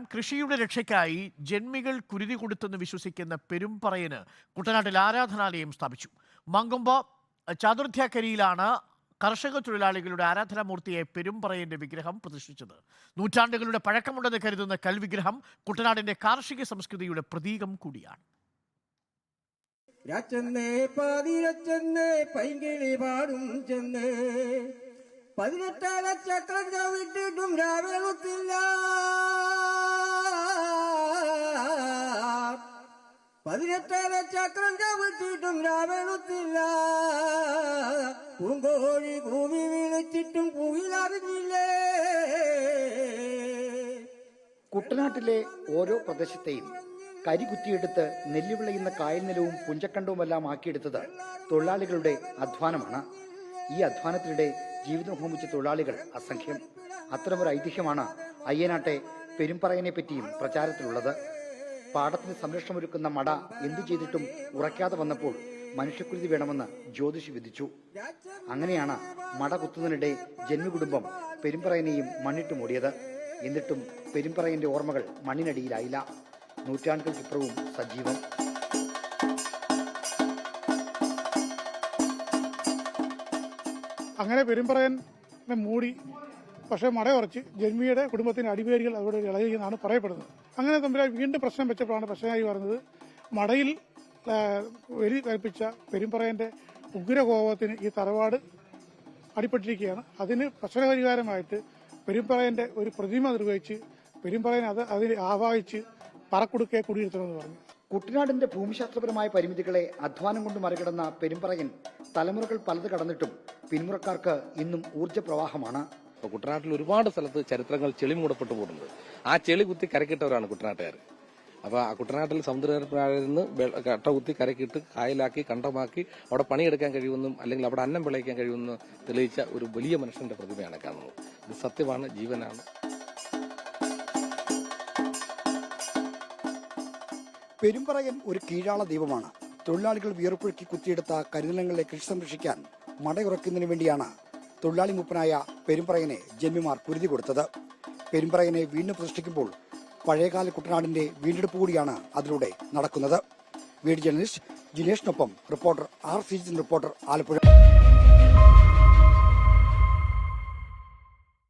കൃഷിയുടെ രക്ഷയ്ക്കായി ജന്മികൾ കുരുതി കൊടുത്തെന്ന് വിശ്വസിക്കുന്ന പെരുമ്പറയന് കുട്ടനാട്ടിൽ ആരാധനാലയം സ്ഥാപിച്ചു. മങ്കുമ്പ ചാതുർത്ഥ്യക്കരിയിലാണ് കർഷക തൊഴിലാളികളുടെ ആരാധനാമൂർത്തിയെ പെരുമ്പറയന്റെ വിഗ്രഹം പ്രതിഷ്ഠിച്ചത്. നൂറ്റാണ്ടുകളുടെ പഴക്കമുണ്ടെന്ന് കരുതുന്ന കൽവിഗ്രഹം കുട്ടനാടിന്റെ കാർഷിക സംസ്കൃതിയുടെ പ്രതീകം കൂടിയാണ്. രാച്ചെന്നേ പാതിരച്ചെന്നേ പൈങ്കിളി പാടും ചെന്ന്. പതിനെട്ടാല ചക്രം ചവിട്ടിട്ടും രാവെളുത്തില്ല പതിനെട്ടാല ചക്രം ചവിട്ടിട്ടും രാവണത്തില്ല. പൂങ്കോഴി കൂവി വിളിച്ചിട്ടും കുയിലറിഞ്ഞില്ലേ കുട്ടനാട്ടിലെ ഓരോ പ്രദേശത്തെയും കരികുത്തിയെടുത്ത് നെല്ല് വിളയുന്ന കായൽ നിലവും പുഞ്ചക്കണ്ടവുമെല്ലാം ആക്കിയെടുത്തത് തൊഴിലാളികളുടെ അധ്വാനമാണ്. ഈ അധ്വാനത്തിനിടെ ജീവിതം ഹോമിച്ച തൊഴിലാളികൾ അസംഖ്യം. അത്തരമൊരു ഐതിഹ്യമാണ് അയ്യനാട്ടെ പെരുമ്പറയനെ പറ്റിയും പ്രചാരത്തിലുള്ളത്. പാടത്തിന് സംരക്ഷണമൊരുക്കുന്ന മട എന്തു ചെയ്തിട്ടും ഉറയ്ക്കാതെ വന്നപ്പോൾ മനുഷ്യക്കുരുതി വേണമെന്ന് ജ്യോതിഷി വിധിച്ചു. അങ്ങനെയാണ് മട കുത്തുന്നതിനിടെ ജന്മികുടുംബം പെരുമ്പറയനെയും മണ്ണിട്ട് മൂടിയത്. എന്നിട്ടും പെരുമ്പറയന്റെ ഓർമ്മകൾ മണ്ണിനടിയിലായില്ല. നൂറ്റാണ്ടുകൾക്കിപ്പുറവും സജീവം. അങ്ങനെ പെരുമ്പറയൻ മൂടി പക്ഷേ മടയുറച്ച് ജന്മിയുടെ കുടുംബത്തിന് അടിവേരികൾ അവിടെ ഇളകിയെന്നാണ് പറയപ്പെടുന്നത്. അങ്ങനെ തമ്മിൽ വീണ്ടും പ്രശ്നം വെച്ചപ്പോഴാണ് പ്രശ്നമായി പറഞ്ഞത് മടയിൽ വെരി കൽപ്പിച്ച പെരുമ്പറയന്റെ ഉഗ്രകോപത്തിന് ഈ തറവാട് അടിപ്പെട്ടിരിക്കുകയാണ്. അതിന് പ്രശ്നപരിഹാരമായിട്ട് പെരുമ്പറയന്റെ ഒരു പ്രതിമ നിർവഹിച്ച് പെരുമ്പറയൻ അത് അതിൽ ആവാഹിച്ച് പറക്കുടുക്കെ കുടിയിരുത്തണമെന്ന് പറഞ്ഞു. കുട്ടനാടിന്റെ ഭൂമിശാസ്ത്രപരമായ പരിമിതികളെ അധ്വാനം കൊണ്ട് മറികടന്ന പെരുമ്പറയൻ തലമുറകൾ പലത് കടന്നിട്ടും പിന്മുറക്കാർക്ക് ഇന്നും ഊർജ ഇപ്പൊ കുട്ടനാട്ടിൽ ഒരുപാട് സ്ഥലത്ത് ചരിത്രങ്ങൾ ചെളി മൂടപ്പെട്ടു പോകുന്നുണ്ട്. ആ ചെളി കുത്തി കരക്കിട്ടവരാണ് കുട്ടനാട്ടുകാർ അപ്പൊ ആ കുട്ടനാട്ടിൽ വെ- കട്ട കുത്തി കരക്കിട്ട് കായലാക്കി കണ്ടമാക്കി അവിടെ പണിയെടുക്കാൻ കഴിയുമെന്നും അല്ലെങ്കിൽ അവിടെ അന്നം വിളയിക്കാൻ കഴിയുമെന്ന് തെളിയിച്ച ഒരു വലിയ മനുഷ്യന്റെ പ്രതിമയാണ് കാണുന്നത്. ഇത് സത്യമാണ് ജീവനാണ്. പെരുമ്പറയൻ ഒരു കീഴാള ദൈവമാണ്. തൊഴിലാളികൾ വിയർപ്പൊഴുക്കി കുത്തിയെടുത്ത കരിനിലങ്ങളെ കൃഷി സംരക്ഷിക്കാൻ മടയുറക്കുന്നതിന് വേണ്ടിയാണ് തൊഴിലാളി മൂപ്പനായ പെരുമ്പറയനെ ജന്മിമാർ കുരുതി കൊടുത്തത്. പെരുമ്പറയനെ വീണ്ടും പ്രതിഷ്ഠിക്കുമ്പോൾ പഴയകാല കുട്ടനാടിന്റെ വീണ്ടെടുപ്പ് കൂടിയാണ് അതിലൂടെ നടക്കുന്നത്. Video journalist ജിനേഷിനൊപ്പം reporter R Seejan reporter Alappuzha